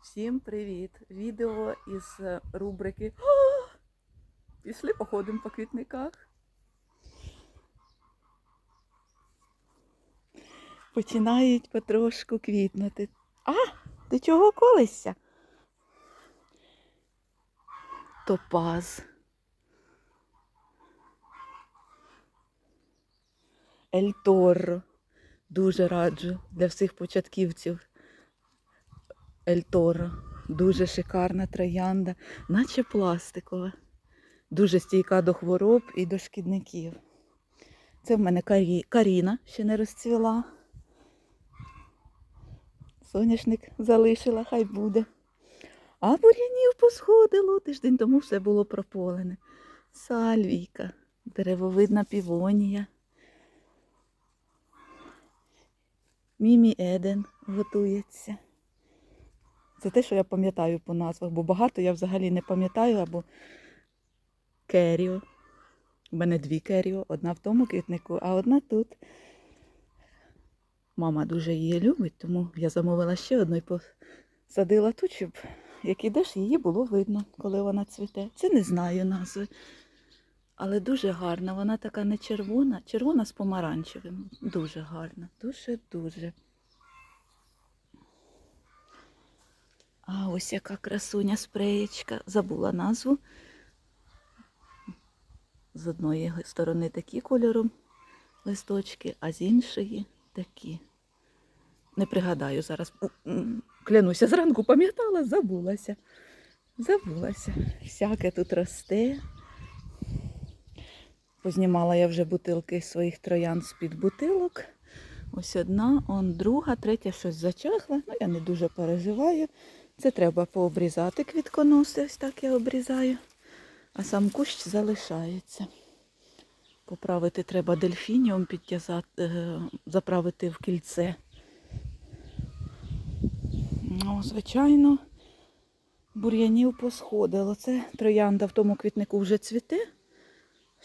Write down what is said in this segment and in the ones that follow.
Всім привіт! Відео із е, рубрики «О, Пішли походимо по квітниках. Починають потрошку квітнути. А, ти чого колишся? Топаз. Ельторро. Дуже раджу для всіх початківців. Ельторо. Дуже шикарна троянда, наче пластикова. Дуже стійка до хвороб і до шкідників. Це в мене карі... Каріна ще не розцвіла. Соняшник залишила, хай буде. А бур'янів посходило, тиждень тому все було прополене. Сальвійка, деревовидна півонія. Мімі Еден готується. Це те, що я пам'ятаю по назвах, бо багато я взагалі не пам'ятаю, або керіо. У мене дві керіо, одна в тому квітнику, а одна тут. Мама дуже її любить, тому я замовила ще одну і посадила тут, щоб як ідеш, її було видно, коли вона цвіте. Це не знаю назви. Але дуже гарна. Вона така не червона, червона з помаранчевим. Дуже гарна. Дуже-дуже. А ось яка красуня спреєчка. Забула назву. З одної сторони такі кольором листочки, а з іншої такі. Не пригадаю зараз. Клянуся, зранку пам'ятала, забулася. Забулася. Всяке тут росте. Познімала я вже бутилки своїх троян з-під бутилок. Ось одна, он друга, третя щось зачахла. Ну, я не дуже переживаю. Це треба пообрізати квітконоси, ось так я обрізаю. А сам кущ залишається. Поправити треба дельфініум, підтязати, е, заправити в кільце. Ну, звичайно, бур'янів посходило. Це троянда в тому квітнику вже цвіте,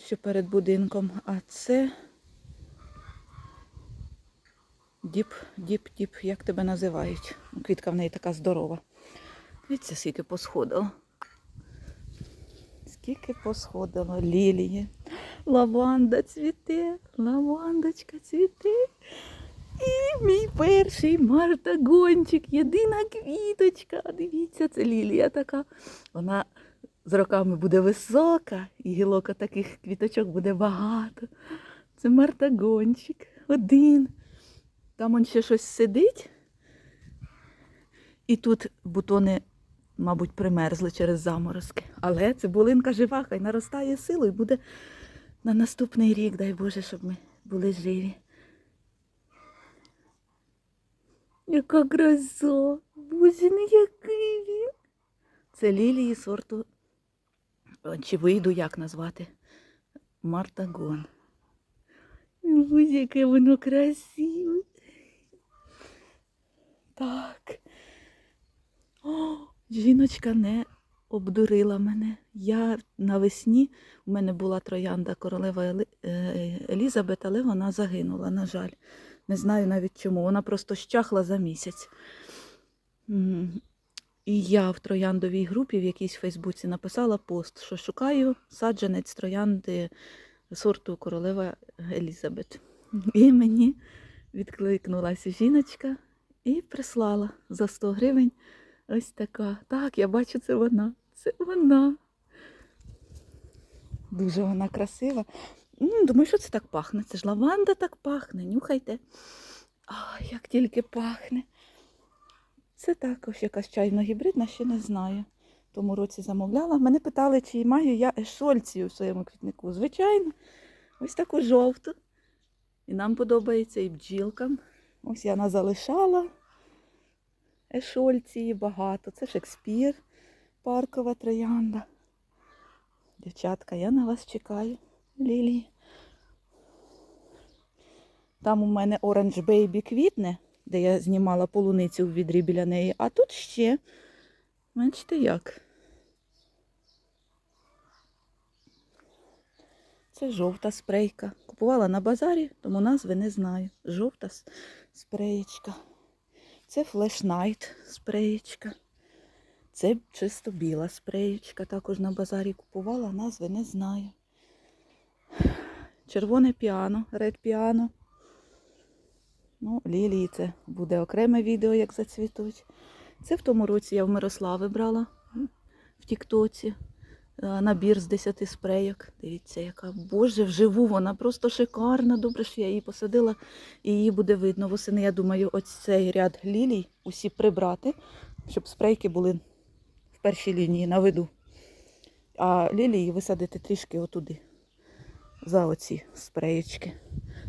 що перед будинком, а це діп, діп, діп, як тебе називають. Квітка в неї така здорова. Дивіться, скільки посходило. Скільки посходило лілії. Лаванда цвіте, лавандочка цвіте. І мій перший мартагончик, єдина квіточка. Дивіться, це лілія така. Вона з роками буде висока, і гілока таких квіточок буде багато. Це мартагончик. Один. Там он ще щось сидить. І тут бутони, мабуть, примерзли через заморозки. Але цибулинка жива, хай наростає силу і буде на наступний рік, дай Боже, щоб ми були живі. Яка! Боже, ну який він! Це лілії сорту, чи вийду, як назвати? Мартагон. Боже, яке воно красиве. Так. О, жіночка не обдурила мене. Я навесні, у мене була троянда королева е, Елізабет, але вона загинула, на жаль. Не знаю навіть чому. Вона просто щахла за місяць. І я в трояндовій групі в якійсь Фейсбуці написала пост, що шукаю саджанець троянди сорту королева Елізабет. І мені відкликнулася жіночка і прислала за 100 гривень ось така. Так, я бачу, це вона. Це вона. Дуже вона красива. Думаю, що це так пахне? Це ж лаванда так пахне. Нюхайте. А, як тільки пахне. Це також якась чайно-гібридна, ще не знаю. Тому році замовляла. Мене питали, чи маю я ешольцію в своєму квітнику. Звичайно, ось таку жовту. І нам подобається, і бджілкам. Ось я назалишала ешольції багато. Це Шекспір, паркова троянда. Дівчатка, я на вас чекаю, Лілії. Там у мене Orange Baby квітне, де я знімала полуницю в відрі біля неї, а тут ще. Бачите як? Це жовта спрейка. Купувала на базарі, тому назви не знаю. Жовта спреєчка. Це Night спреєчка. Це чисто біла спреєчка, також на базарі купувала, назви не знаю. Червоне піано, ред піано. Ну, лілії це буде окреме відео, як зацвітуть. Це в тому році я в Мирослави брала в Тіктоці. Е, Набір з 10 спрейок. Дивіться, яка боже, вживу вона просто шикарна. Добре, що я її посадила, і її буде видно. Восени, я думаю, ось цей ряд лілій усі прибрати, щоб спрейки були в першій лінії на виду. А лілії висадити трішки отуди, за оці спреєчки.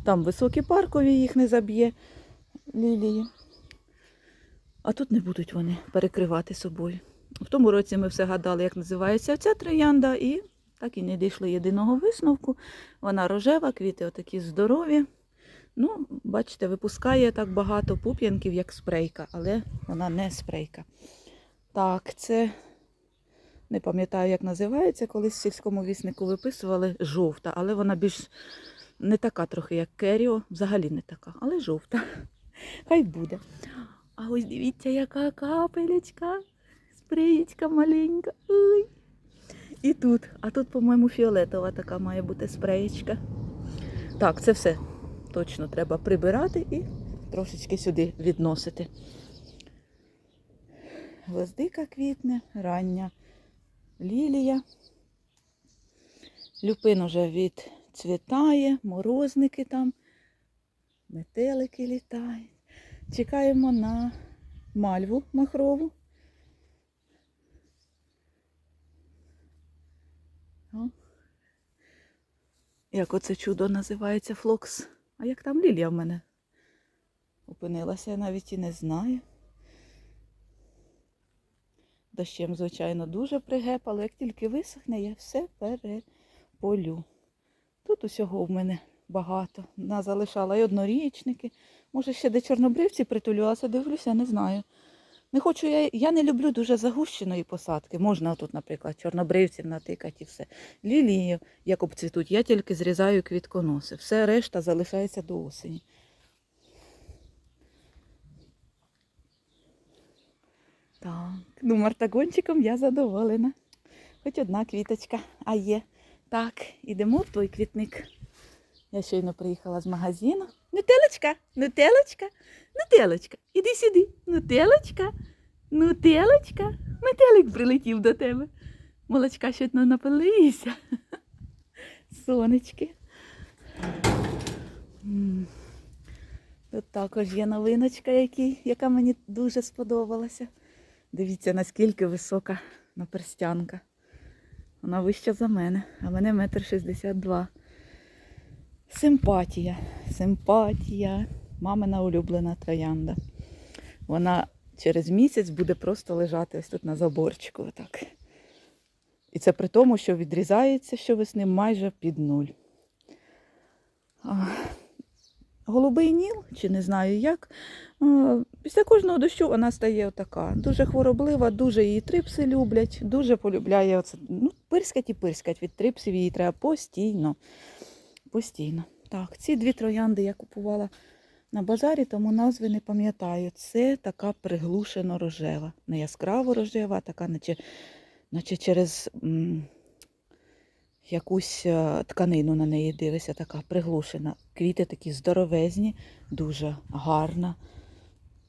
Там високі паркові, їх не заб'є лілії. А тут не будуть вони перекривати собою. В тому році ми все гадали, як називається ця троянда, і так і не дійшли єдиного висновку. Вона рожева, квіти отакі здорові. Ну, бачите, випускає так багато пуп'янків, як спрейка, але вона не спрейка. Так, це не пам'ятаю, як називається. Колись в сільському віснику виписували жовта, але вона більш не така трохи, як Керіо, взагалі не така, але жовта. Хай буде. А ось дивіться, яка капелечка, спреєчка маленька. Ой. І тут, а тут, по-моєму, фіолетова така має бути спреєчка. Так, це все точно треба прибирати і трошечки сюди відносити. Гвоздика квітне, рання лілія. Люпин уже відцвітає, морозники там, метелики літають. Чекаємо на мальву махрову. Як оце чудо називається флокс. А як там лілія в мене опинилася, я навіть і не знаю. Дощем, звичайно, дуже пригепало. Як тільки висохне, я все переполю. Тут усього в мене багато. Вона залишала і однорічники. Може, ще де чорнобривці притулювалася, дивлюся, не знаю. Не хочу, я, я не люблю дуже загущеної посадки. Можна тут, наприклад, чорнобривців натикати і все. Лілії, як обцвітуть, я тільки зрізаю квітконоси. Все решта залишається до осені. Так, ну мартагончиком я задоволена. Хоч одна квіточка, а є. Так, ідемо в той квітник. Я щойно приїхала з магазину. Нутелочка, нутелочка, нутелочка, іди сюди. Нутелочка, нутелочка. Метелик прилетів до тебе. Молочка щойно напилися. Сонечки. Тут також є новиночка, який, яка мені дуже сподобалася. Дивіться, наскільки висока наперстянка. Вона вища за мене, а мене метр шістдесят два. Симпатія, симпатія. Мамина улюблена троянда. Вона через місяць буде просто лежати ось тут на заборчику. Отак. І це при тому, що відрізається щовесни майже під нуль. Голубий ніл, чи не знаю як. Після кожного дощу вона стає отака. Дуже хвороблива, дуже її трипси люблять, дуже полюбляє оце. Ну, пирскать і пирскать. Від трипсів її треба постійно. Постійно. Так, ці дві троянди я купувала на базарі, тому назви не пам'ятаю. Це така приглушено рожева. Не яскраво рожева, а така, наче, наче через м, якусь е, тканину на неї дивишся, така приглушена. Квіти такі здоровезні, дуже гарна.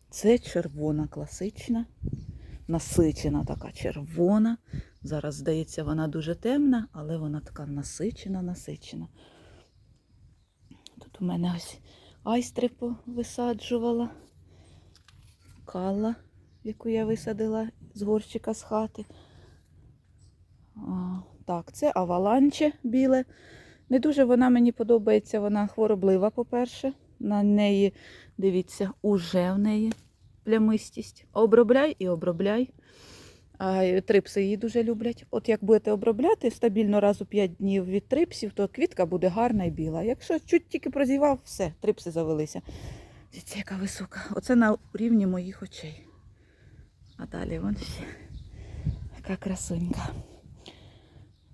Це червона класична, насичена така червона. Зараз, здається, вона дуже темна, але вона така насичена, насичена. Тут у мене ось айстри висаджувала, калла, яку я висадила з горщика з хати. Так, це аваланче біле. Не дуже вона мені подобається, вона хвороблива, по-перше. На неї, дивіться, уже в неї плямистість. Обробляй і обробляй. А трипси її дуже люблять. От як будете обробляти стабільно раз у 5 днів від трипсів, то квітка буде гарна і біла. Якщо чуть тільки прозівав, все, трипси завелися. Дивіться, яка висока. Оце на рівні моїх очей. А далі вон ще. Яка красунька.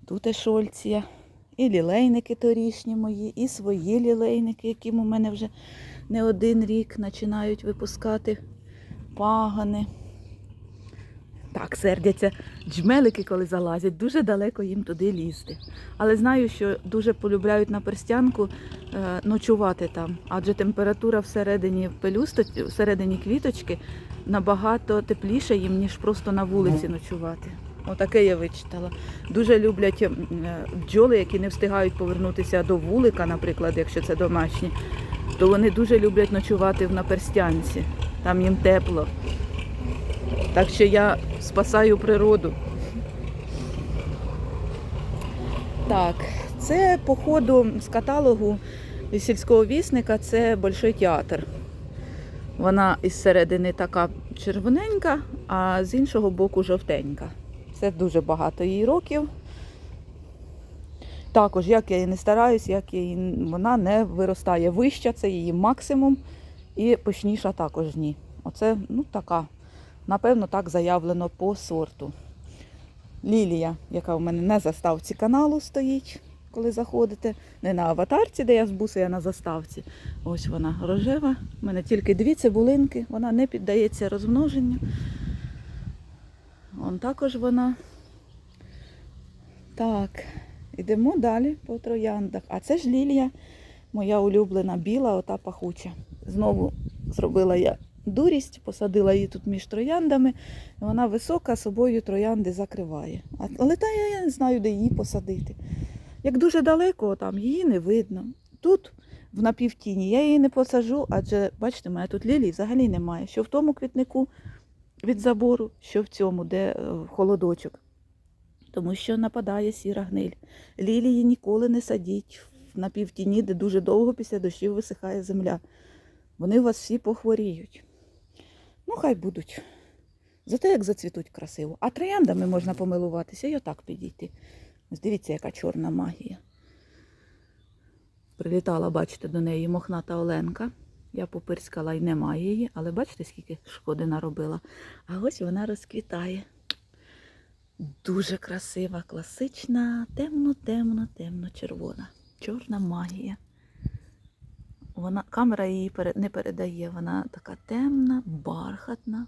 Тут ешольція. І лілейники торішні мої, і свої лілейники, які у мене вже не один рік починають випускати пагани. Так сердяться джмелики, коли залазять, дуже далеко їм туди лізти. Але знаю, що дуже полюбляють на перстянку е, ночувати там, адже температура всередині пелюсточки, всередині квіточки набагато тепліше їм, ніж просто на вулиці ночувати. Отаке я вичитала. Дуже люблять е, бджоли, які не встигають повернутися до вулика, наприклад, якщо це домашні, то вони дуже люблять ночувати в наперстянці. Там їм тепло. Так що я спасаю природу. Так, це по ходу з каталогу сільського вісника це Большой театр. Вона із середини така червоненька, а з іншого боку жовтенька. Це дуже багато їй років. Також, як я і не стараюсь, як і... вона не виростає вища, це її максимум. І пишніша також ні. Оце ну, така, напевно, так заявлено по сорту. Лілія, яка у мене на заставці каналу стоїть, коли заходите. Не на аватарці, де я з буси, а на заставці. Ось вона рожева. У мене тільки дві цибулинки, вона не піддається розмноженню. Вон також вона. Так, ідемо далі по трояндах. А це ж лілія, моя улюблена біла, ота пахуча. Знову зробила я дурість, посадила її тут між трояндами. Вона висока, собою троянди закриває. Але та я, не знаю, де її посадити. Як дуже далеко, там її не видно. Тут в напівтіні я її не посажу, адже бачите, мене тут лілій взагалі немає. Що в тому квітнику від забору, що в цьому, де е, холодочок. Тому що нападає сіра гниль. Лілії ніколи не садіть в напівтіні, де дуже довго після дощів висихає земля. Вони у вас всі похворіють. Ну, хай будуть. Зате як зацвітуть красиво. А трояндами можна помилуватися і отак підійти. Дивіться, яка чорна магія. Прилітала, бачите, до неї мохната Оленка. Я попирскала і немає її, але бачите, скільки шкоди наробила. А ось вона розквітає. Дуже красива, класична, темно, темно, темно червона. Чорна магія. Вона, камера її не передає, вона така темна, бархатна.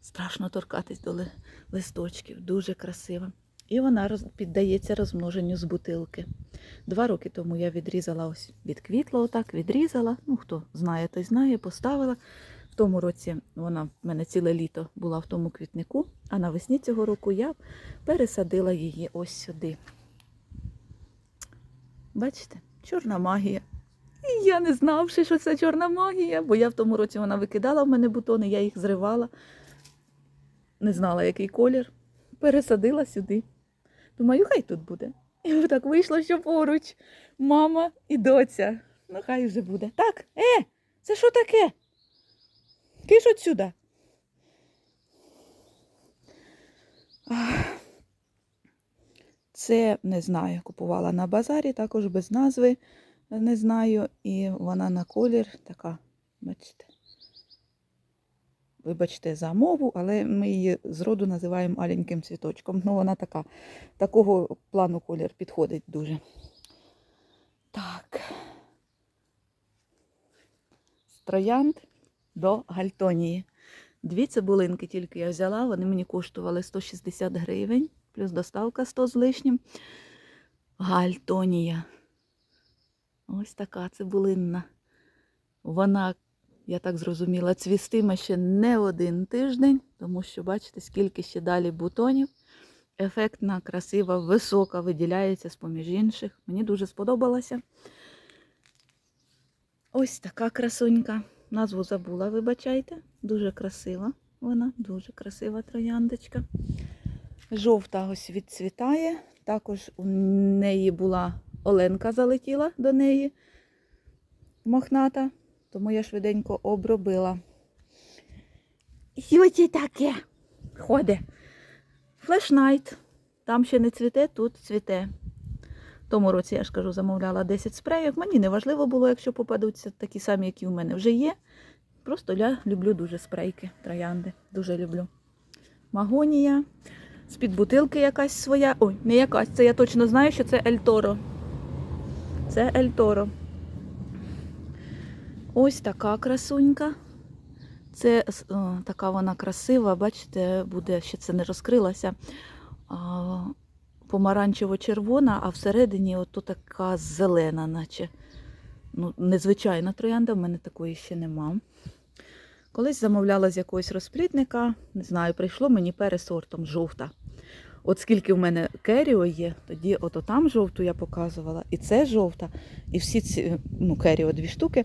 Страшно торкатись до листочків, дуже красива. І вона піддається розмноженню з бутилки. Два роки тому я відрізала ось відквітла, отак відрізала. Ну, хто знає, той знає, поставила. В тому році вона в мене ціле літо була в тому квітнику, а навесні цього року я пересадила її ось сюди. Бачите, чорна магія. І я не знавши, що це чорна магія, бо я в тому році вона викидала в мене бутони, я їх зривала. Не знала, який колір. Пересадила сюди. Думаю, хай тут буде. І так вийшло, що поруч мама і доця. Ну, хай вже буде. Так, е, це що таке? Киш отсюда. Ах. Це не знаю, купувала на базарі, також без назви не знаю. І вона на колір така, бачите. Вибачте за мову, але ми її зроду називаємо аленьким цвіточком. Ну, вона така, такого плану колір підходить дуже. Так. З до гальтонії. Дві цибулинки тільки я взяла, вони мені коштували 160 гривень, плюс доставка 100 з лишнім. Гальтонія. Ось така цибулинна. Вона, я так зрозуміла, цвістиме ще не один тиждень, тому що бачите, скільки ще далі бутонів. Ефектна, красива, висока, виділяється з-поміж інших. Мені дуже сподобалася. Ось така красунька. Назву забула, вибачайте. Дуже красива. Вона дуже красива трояндочка. Жовта ось відцвітає. Також у неї була Оленка залетіла до неї мохната, тому я швиденько обробила. І оце таке ходить. Флешнайт. Там ще не цвіте, тут цвіте. В тому році, я ж кажу, замовляла 10 спреїв. Мені не важливо було, якщо попадуться такі самі, які у мене вже є. Просто я люблю дуже спрейки, троянди. Дуже люблю. Магонія. З-під бутилки якась своя. Ой, не якась, це я точно знаю, що це Ельторо. Це Ельторо. Ось така красунька. Це о, така вона красива, бачите, буде, ще це не розкрилася. Помаранчево-червона, а всередині ото така зелена, наче. Ну, незвичайна троянда, в мене такої ще нема. Колись замовляла з якогось розплідника, не знаю, прийшло мені пересортом жовта. От скільки в мене керіо є, тоді ото там жовту я показувала, і це жовта, і всі ці, ну, керіо дві штуки,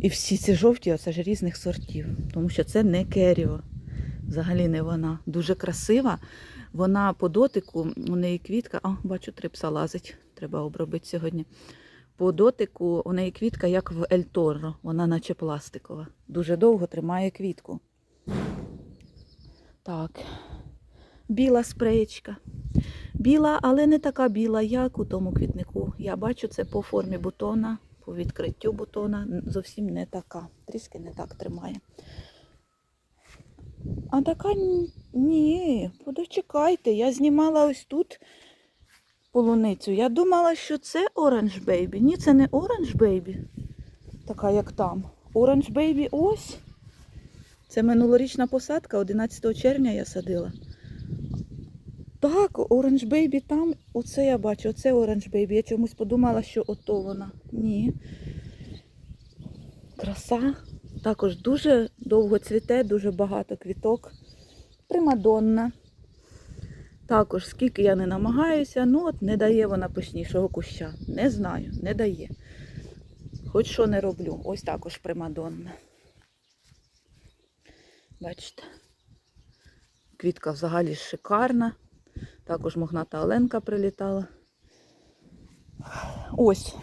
і всі ці жовті, оце ж різних сортів, тому що це не керіо. Взагалі не вона. Дуже красива. Вона по дотику, у неї квітка, а, бачу, трипса лазить, треба обробити сьогодні. По дотику у неї квітка, як в Ель Торро, вона наче пластикова. Дуже довго тримає квітку. Так, біла спреєчка. Біла, але не така біла, як у тому квітнику. Я бачу це по формі бутона, по відкриттю бутона. Зовсім не така. Трішки не так тримає. А така ні, подочекайте. Я знімала ось тут полуницю. Я думала, що це Orange Baby. Ні, це не Orange Baby. Така, як там. Orange Baby ось. Це минулорічна посадка, 11 червня я садила. Так, Orange Baby там, оце я бачу, оце Orange Baby. Я чомусь подумала, що ото вона. Ні. Краса. Також дуже довго цвіте, дуже багато квіток. Примадонна. Також, скільки я не намагаюся, ну от не дає вона пишнішого куща. Не знаю, не дає. Хоч що не роблю. Ось також примадонна. Бачите. Квітка взагалі шикарна. Також мохната Оленка прилітала. Ось.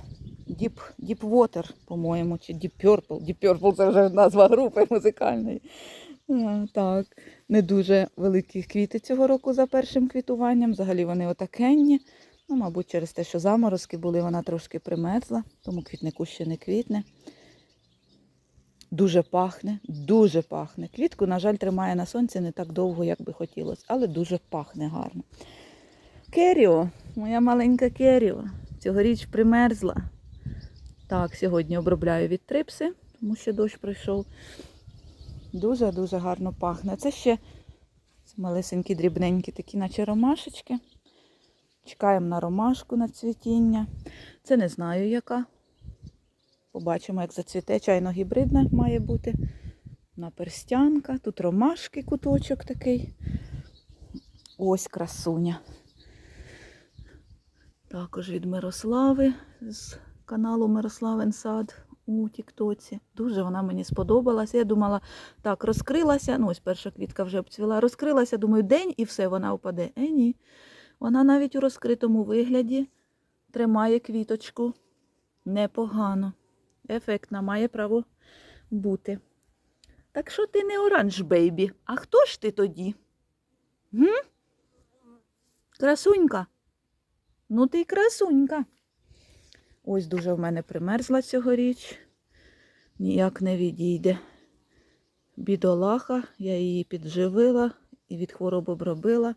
Deep, Water, по-моєму, чи Deep Purple. Deep Purple це вже назва групи музикальної. Так, не дуже великі квіти цього року за першим квітуванням. Взагалі вони отакенні. Ну, мабуть, через те, що заморозки були, вона трошки примерзла, тому квітнику ще не квітне. Дуже пахне, дуже пахне. Квітку, на жаль, тримає на сонці не так довго, як би хотілося, але дуже пахне гарно. Керіо, моя маленька Керіо, цьогоріч примерзла. Так, сьогодні обробляю від трипси, тому що дощ пройшов. Дуже-дуже гарно пахне. Це ще малесенькі, дрібненькі, такі, наче ромашечки. Чекаємо на ромашку на цвітіння. Це не знаю яка. Побачимо, як зацвіте. Чайно гібридна має бути. Наперстянка. Тут ромашки, куточок такий. Ось красуня. Також від Мирослави з каналу Мирославин Сад у Тіктоці. Дуже вона мені сподобалася. Я думала, так, розкрилася. Ну, ось перша квітка вже обцвіла. Розкрилася, думаю, день і все, вона впаде. Е, ні. Вона навіть у розкритому вигляді тримає квіточку непогано. Ефектна, має право бути. Так що ти не оранж, бейбі. А хто ж ти тоді? Гм? Красунька? Ну ти й красунька. Ось дуже в мене примерзла цьогоріч. Ніяк не відійде. Бідолаха, я її підживила і від хвороб обробила,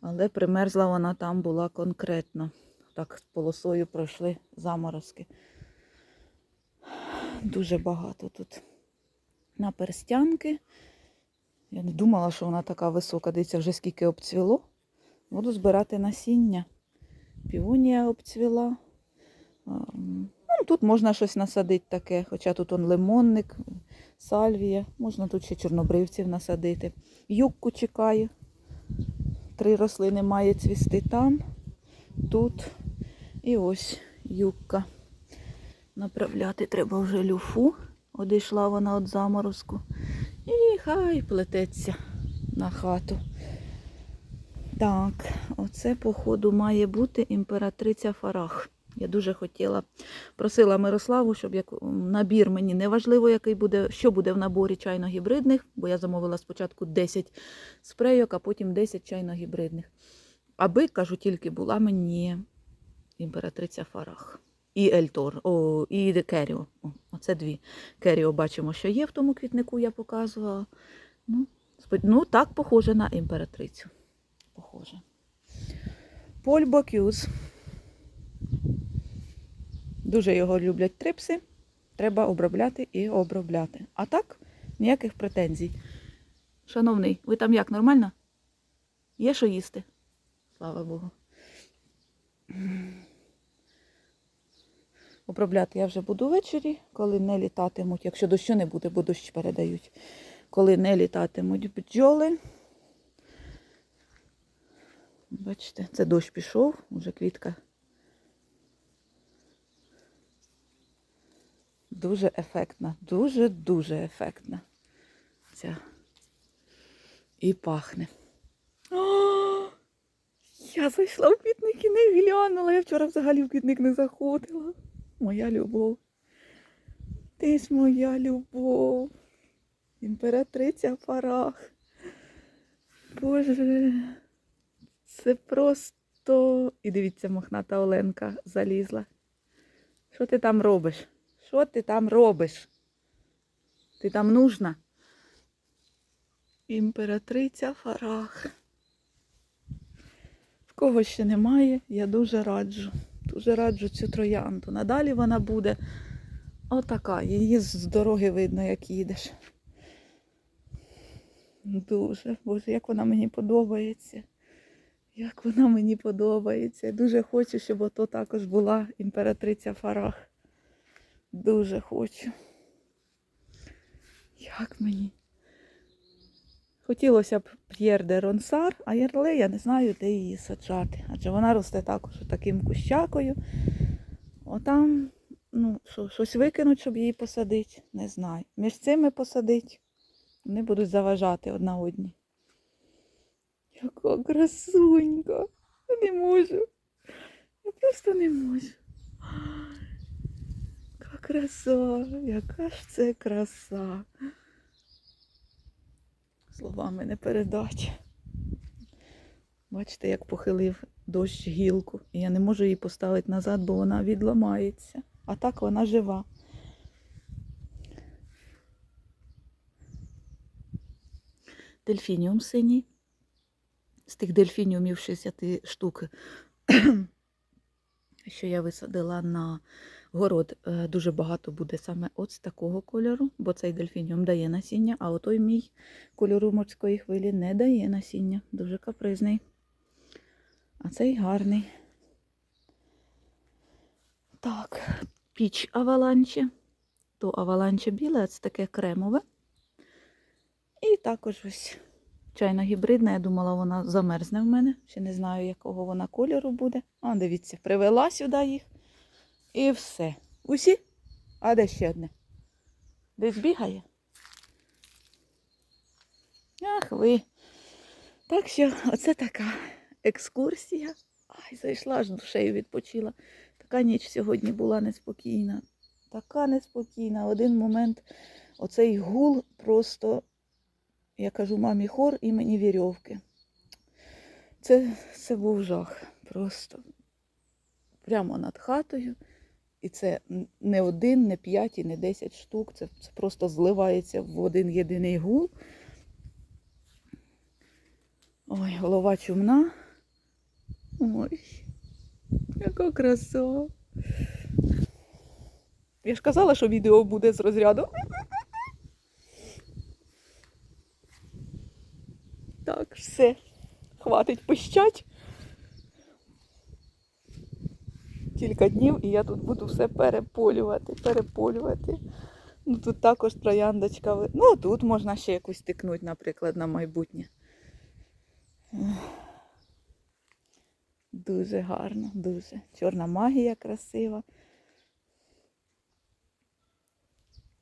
але примерзла вона там була конкретно. Так, з полосою пройшли заморозки. Дуже багато тут наперстянки. Я не думала, що вона така висока. Дивіться, вже скільки обцвіло. Буду збирати насіння. Піонія обцвіла. Ну, тут можна щось насадити таке, хоча тут он лимонник, сальвія. Можна тут ще чорнобривців насадити. Юбку чекаю. Три рослини має цвісти там, тут. І ось юбка. Направляти треба вже люфу. Одійшла вона від заморозку. І хай плететься на хату. Так, оце, походу, має бути імператриця Фарах. Я дуже хотіла, просила Мирославу, щоб як набір мені неважливо, який буде, що буде в наборі чайно-гібридних, бо я замовила спочатку 10 спрейок, а потім 10 чайно-гібридних. Аби, кажу, тільки була мені імператриця Фарах. І Ельтор, о, і Керіо. О, оце дві. Керіо бачимо, що є в тому квітнику, я показувала. Ну, ну так, похоже на імператрицю. Похоже. Поль Бокюз. Дуже його люблять трипси. Треба обробляти і обробляти. А так, Ніяких претензій. Шановний, ви там як, нормально? Є що їсти? Слава Богу. Обробляти я вже буду ввечері, коли не літатимуть. Якщо дощу не буде, бо дощ передають. Коли не літатимуть бджоли. Бачите, це дощ пішов, уже квітка. Дуже ефектна, дуже-дуже ефектна. Ця. І пахне. О, я зайшла в квітник і не глянула. Я вчора взагалі в квітник не заходила. Моя любов. Ти ж моя любов. Імператриця Фарах. Боже. Це просто. І дивіться, мохната Оленка залізла. Що ти там робиш? Що ти там робиш? Ти там нужна? Імператриця Фарах. В кого ще немає, я дуже раджу. Дуже раджу цю троянду. Надалі вона буде отака. Її з дороги видно, як їдеш. Дуже. Боже, як вона мені подобається. Як вона мені подобається. Дуже хочу, щоб ото також була імператриця Фарах. Дуже хочу. Як мені? Хотілося б П'єр де Ронсар, а Єрле я не знаю, де її саджати. Адже вона росте також таким кущакою. Отам, ну, що, щось викинуть, щоб її посадити, не знаю. Між цими посадити, вони будуть заважати одна одній. Яка красунька. Я не можу. Я просто не можу. Яка краса, яка ж це краса. Словами не передати. Бачите, як похилив дощ гілку. І я не можу її поставити назад, бо вона відламається. А так вона жива. Дельфініум синій. З тих дельфініумів 60 штук, що я висадила на город, е, дуже багато буде саме от з такого кольору, бо цей дельфініум дає насіння, а отой мій кольору морської хвилі не дає насіння. Дуже капризний. А цей гарний. Так, піч аваланче. То аваланче біле, це таке кремове. І також ось чайна гібридна. Я думала, вона замерзне в мене. Ще не знаю, якого вона кольору буде. А, дивіться, привела сюди їх. І все. Усі? А де ще одне? Десь бігає? Ах ви. Так що, оце така екскурсія. Ай, зайшла аж душею відпочила. Така ніч сьогодні була неспокійна. Така неспокійна. Один момент оцей гул просто, я кажу, мамі хор імені вірьовки. Це, це був жах. Просто прямо над хатою. І це не один, не п'ять і не десять штук. Це, просто зливається в один єдиний гул. Ой, голова чумна. Ой, яка краса. Я ж казала, що відео буде з розряду. Так, все. Хватить пищать. Кілька днів і я тут буду все переполювати, переполювати. Ну тут також трояндочка. Ну тут можна ще якусь тикнути, наприклад, на майбутнє. Дуже гарно, дуже. Чорна магія красива.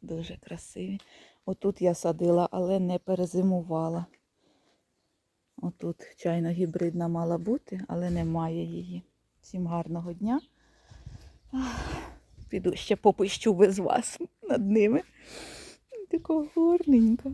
Дуже красиві. Отут я садила, але не перезимувала. Отут чайна гібридна мала бути, але немає її. Всім гарного дня. Піду ще попищу без вас над ними. Така гарненька.